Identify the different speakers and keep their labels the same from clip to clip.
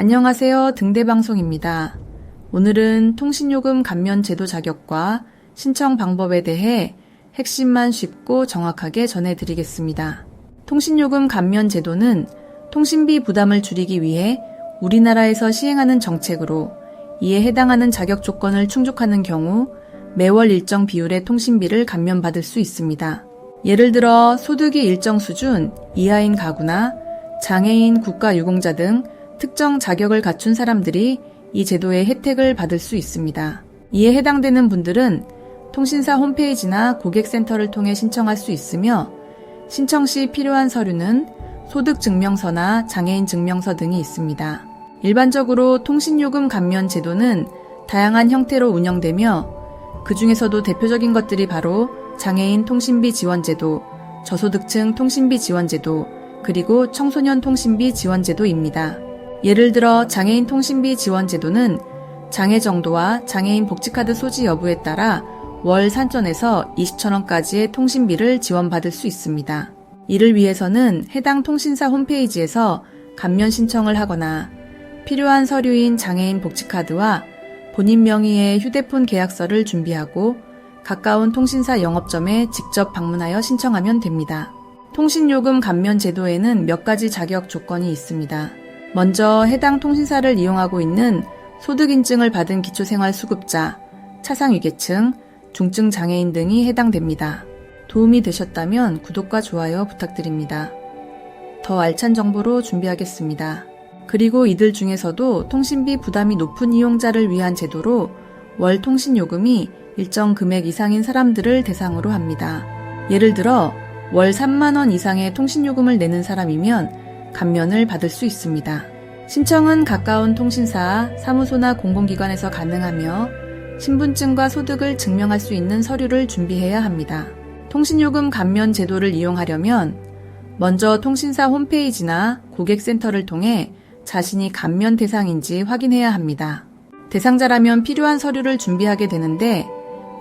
Speaker 1: 안녕하세요. 등대방송입니다. 오늘은 통신요금 감면 제도 자격과 신청 방법에 대해 핵심만 쉽고 정확하게 전해드리겠습니다. 통신요금 감면 제도는 통신비 부담을 줄이기 위해 우리나라에서 시행하는 정책으로 이에 해당하는 자격 조건을 충족하는 경우 매월 일정 비율의 통신비를 감면받을 수 있습니다. 예를 들어 소득이 일정 수준 이하인 가구나 장애인 국가유공자 등 특정 자격을 갖춘 사람들이 이 제도의 혜택을 받을 수 있습니다. 이에 해당되는 분들은 통신사 홈페이지나 고객센터를 통해 신청할 수 있으며 신청 시 필요한 서류는 소득증명서나 장애인 증명서 등이 있습니다. 일반적으로 통신요금 감면 제도는 다양한 형태로 운영되며 그 중에서도 대표적인 것들이 바로 장애인 통신비 지원제도, 저소득층 통신비 지원제도, 그리고 청소년 통신비 지원제도입니다. 예를 들어 장애인 통신비 지원 제도는 장애 정도와 장애인 복지카드 소지 여부에 따라 월 산전에서 20천원까지의 통신비를 지원받을 수 있습니다. 이를 위해서는 해당 통신사 홈페이지에서 감면 신청을 하거나 필요한 서류인 장애인 복지카드와 본인 명의의 휴대폰 계약서를 준비하고 가까운 통신사 영업점에 직접 방문하여 신청하면 됩니다. 통신요금 감면 제도에는 몇 가지 자격 조건이 있습니다. 먼저 해당 통신사를 이용하고 있는 소득인증을 받은 기초생활수급자, 차상위계층, 중증 장애인 등이 해당됩니다. 도움이 되셨다면 구독과 좋아요 부탁드립니다. 더 알찬 정보로 준비하겠습니다. 그리고 이들 중에서도 통신비 부담이 높은 이용자를 위한 제도로 월 통신 요금이 일정 금액 이상인 사람들을 대상으로 합니다. 예를 들어 월 3만원 이상의 통신요금을 내는 사람이면 감면을 받을 수 있습니다. 신청은 가까운 통신사, 사무소나 공공기관에서 가능하며 신분증과 소득을 증명할 수 있는 서류를 준비해야 합니다. 통신요금 감면 제도를 이용하려면 먼저 통신사 홈페이지나 고객센터를 통해 자신이 감면 대상인지 확인해야 합니다. 대상자라면 필요한 서류를 준비하게 되는데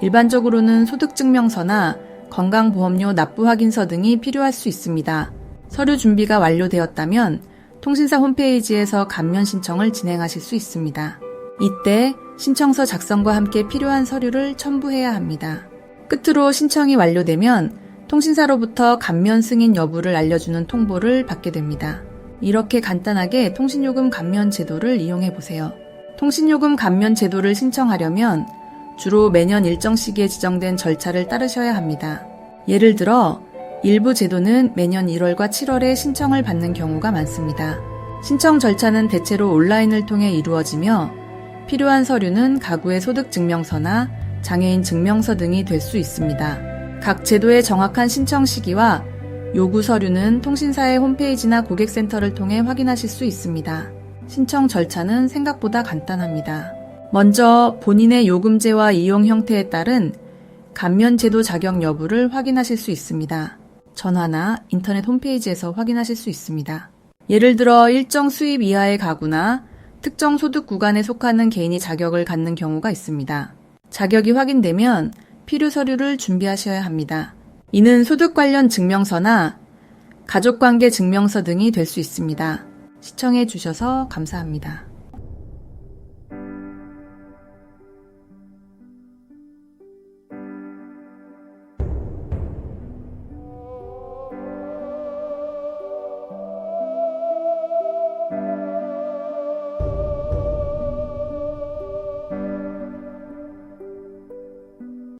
Speaker 1: 일반적으로는 소득증명서나 건강보험료 납부 확인서 등이 필요할 수 있습니다. 서류 준비가 완료되었다면 통신사 홈페이지에서 감면 신청을 진행하실 수 있습니다. 이때 신청서 작성과 함께 필요한 서류를 첨부해야 합니다. 끝으로 신청이 완료되면 통신사로부터 감면 승인 여부를 알려주는 통보를 받게 됩니다. 이렇게 간단하게 통신요금 감면 제도를 이용해 보세요. 통신요금 감면 제도를 신청하려면 주로 매년 일정 시기에 지정된 절차를 따르셔야 합니다. 예를 들어 일부 제도는 매년 1월과 7월에 신청을 받는 경우가 많습니다. 신청 절차는 대체로 온라인을 통해 이루어지며 필요한 서류는 가구의 소득 증명서나 장애인 증명서 등이 될 수 있습니다. 각 제도의 정확한 신청 시기와 요구 서류는 통신사의 홈페이지나 고객센터를 통해 확인하실 수 있습니다. 신청 절차는 생각보다 간단합니다. 먼저 본인의 요금제와 이용 형태에 따른 감면제도 자격 여부를 확인하실 수 있습니다. 전화나 인터넷 홈페이지에서 확인하실 수 있습니다. 예를 들어 일정 수입 이하의 가구나 특정 소득 구간에 속하는 개인이 자격을 갖는 경우가 있습니다. 자격이 확인되면 필요 서류를 준비하셔야 합니다. 이는 소득 관련 증명서나 가족관계 증명서 등이 될 수 있습니다. 시청해 주셔서 감사합니다.